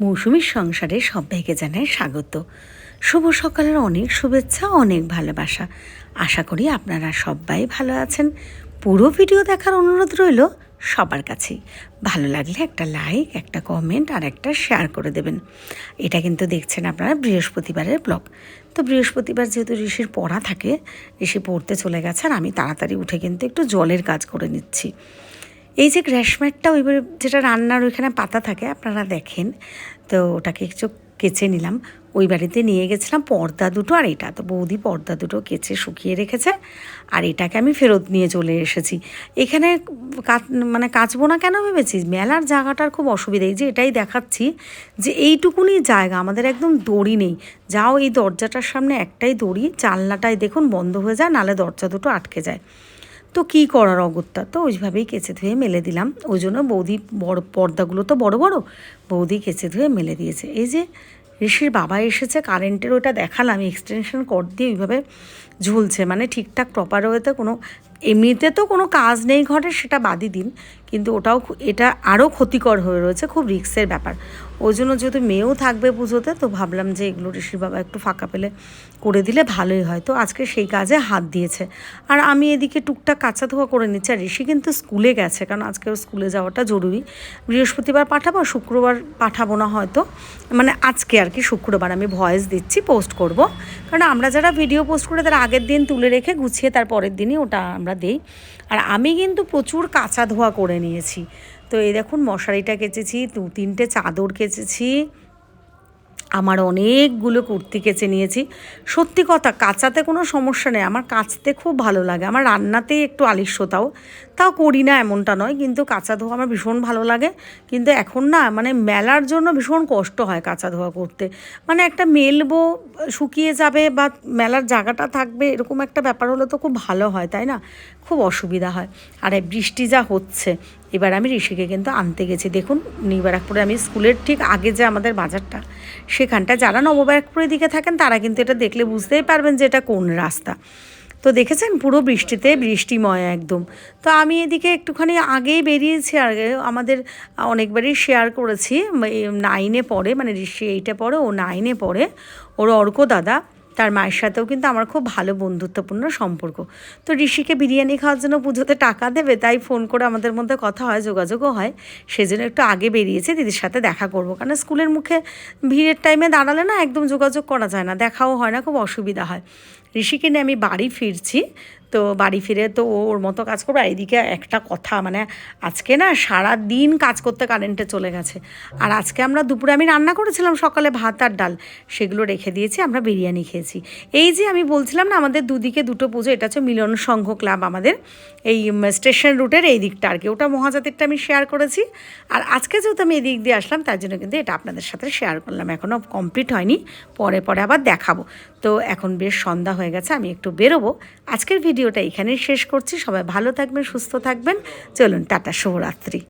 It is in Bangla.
মৌসুমীর সংসারে সবাইকে জানায় স্বাগত। শুভ সকালের অনেক শুভেচ্ছা, অনেক ভালোবাসা। আশা করি আপনারা সবাই ভালো আছেন। পুরো ভিডিও দেখার অনুরোধ রইল সবার কাছেই। ভালো লাগলে একটা লাইক একটা কমেন্ট আর একটা শেয়ার করে দেবেন। এটা কিন্তু দেখছেন আপনারা বৃহস্পতিবারের ব্লগ তো বৃহস্পতিবার যেহেতু ঋষির পড়া থাকে, ঋষি পড়তে চলে গেছে আর আমি তাড়াতাড়ি উঠে কিন্তু একটু জলের কাজ করে নিচ্ছি। এই যে গ্র্যাসম্যাটটা ওইবারে যেটা রান্নার ওইখানে পাতা থাকে, আপনারা দেখেন। তো ওটাকে একটু কেচে নিলাম। ওই বাড়িতে নিয়ে গেছিলাম পর্দা দুটো আর এটা। তো বৌদি পর্দা দুটো কেচে শুকিয়ে রেখেছে আর এটাকে আমি ফেরত নিয়ে চলে এসেছি। এখানে মানে কাচবো না কেন ভেবেছি মেলার জায়গাটার খুব অসুবিধা। এই যে এটাই দেখাচ্ছি যে এইটুকুনি জায়গা, আমাদের একদম দড়ি নেই। যাও এই দরজাটার সামনে একটাই দড়ি জানলাটায় দেখুন বন্ধ হয়ে যায়, নালে দরজা দুটো আটকে যায়। তো কি করার অগত্যা? তো ওইভাবেই কেচে ধুয়ে মেলে দিলাম। ওই জন্য বৌদি বড়, পর্দাগুলো তো বড় বড়, বৌদি কেচে ধুয়ে মেলে দিয়েছে। এই যে ঋষির বাবা এসেছে, কারেন্টের ওটা দেখালাম এক্সটেনশন কর্ড দিয়ে ওইভাবে ঝুলছে। মানে ঠিকঠাক প্রপার ওয়েতে কোনো, এমনিতে তো কোনো কাজ নেই ঘরে, সেটা বাদই দিন। কিন্তু ওটাও এটা আরও ক্ষতিকর হয়ে রয়েছে, খুব রিক্সের ব্যাপার। ওই জন্য যেহেতু মেয়েও থাকবে পুজোতে, তো ভাবলাম যে এগুলো ঋষির বাবা একটু ফাঁকা পেলে করে দিলে ভালোই হয়। তো আজকে সেই কাজে হাত দিয়েছে। আর আমি এদিকে টুকটাক কাঁচা ধোয়া করে নিচ্ছি। আর ঋষি কিন্তু স্কুলে গেছে, কারণ আজকে ওর স্কুলে যাওয়াটা জরুরি। বৃহস্পতিবার পাঠাবো শুক্রবার পাঠাবো না হয়তো। মানে আজকে আর কি শুক্রবার, আমি ভয়েস দিচ্ছি, পোস্ট করব। কারণ আমরা যারা ভিডিও পোস্ট করে তার আগের দিন তুলে রেখে গুছিয়ে তার পরের দিনই ওটা আমরা দেই। আর আমি কিন্তু প্রচুর কাঁচা ধোয়া করে নিয়েছি। তো এই দেখুন মশারিটা কেচেছি দু তিনটে চাদর কেচেছি। আমার অনেকগুলো কুর্তি কেচে নিয়েছি। সত্যি কথা, কাচাতে কোনো সমস্যা নেই। আমার কাচতে খুব ভালো লাগে। আমার রান্নাতেই একটু আলিস্যতাও। তাও করি না এমনটা নয়, কিন্তু কাঁচা ধোয়া আমার ভীষণ ভালো লাগে। কিন্তু এখন না মানে মেলার জন্য ভীষণ কষ্ট হয় কাঁচা ধোয়া করতে। মানে একটা মেলবো, শুকিয়ে যাবে বা মেলার জায়গাটা থাকবে এরকম একটা ব্যাপার হলে তো খুব ভালো হয়, তাই না? খুব অসুবিধা হয়। আর এই বৃষ্টি যা হচ্ছে এবার আমি ঋষিকে কিন্তু আনতে গেছি। দেখুন নিবারাকপুরে আমি স্কুলের ঠিক আগে যে আমাদের বাজারটা, সেখানটা যারা নবব্যারাকপুরের দিকে থাকেন, তারা কিন্তু এটা দেখলে বুঝতেই পারবেন যে এটা কোন রাস্তা। তো দেখেছেন, পুরো বৃষ্টিতে বৃষ্টিময় একদম। তো আমি এদিকে একটুখানি আগেই বেরিয়েছি, আগে আমাদের অনেকবারই শেয়ার করেছি নাইনে পড়ে মানে ঋষি এইটে পড়ে, ও নাইনে পড়ে। ওর অর্ক দাদা তার মায়ের সাথেও কিন্তু আমার খুব ভালো বন্ধুত্বপূর্ণ সম্পর্ক। তো ঋষিকে বিরিয়ানি খাওয়ার জন্য পুজোতে টাকা দেবে, তাই ফোন করে আমাদের মধ্যে কথা হয়, যোগাযোগও হয়। সেজন্য একটু আগে বেরিয়েছে, দিদির সাথে দেখা করব। কারণ স্কুলের মুখে ভিড়ের টাইমে দাঁড়ালে না একদম যোগাযোগ করা যায় না, দেখাও হয় না, খুব অসুবিধা হয়। ঋষিকে নিয়ে আমি বাড়ি ফিরছি তো বাড়ি ফিরে তো ওর মতো কাজ করব। আর এদিকে একটা কথা মানে আজকে না সারা দিন কাজ করতে কারেন্টে চলে গেছে। আর আজকে আমরা দুপুরে আমি রান্না করেছিলাম সকালে ভাত আর ডাল, সেগুলো রেখে দিয়েছি, আমরা বিরিয়ানি খেয়েছি। এই যে আমি বলছিলাম না, আমাদের দুদিকে দুটো পুজো, এটা হচ্ছে মিলন সংঘ ক্লাব আমাদের, এই স্টেশন রুটের এই দিকটা আর কি। ওটা মহাজাতিরটা আমি শেয়ার করেছি। আর আজকে যেহেতু আমি এদিক দিয়ে আসলাম, তার জন্য কিন্তু এটা আপনাদের সাথে শেয়ার করলাম। এখনও কমপ্লিট হয়নি, পরে পরে আবার দেখাবো। তো এখন বেশ সন্ধ্যা হয়ে গেছে, আমি একটু বেরোবো। আজকের ভিডিওটা এখানেই শেষ করছি। সবাই ভালো থাকবেন সুস্থ থাকবেন। চলুন টাটা শুভরাত্রি।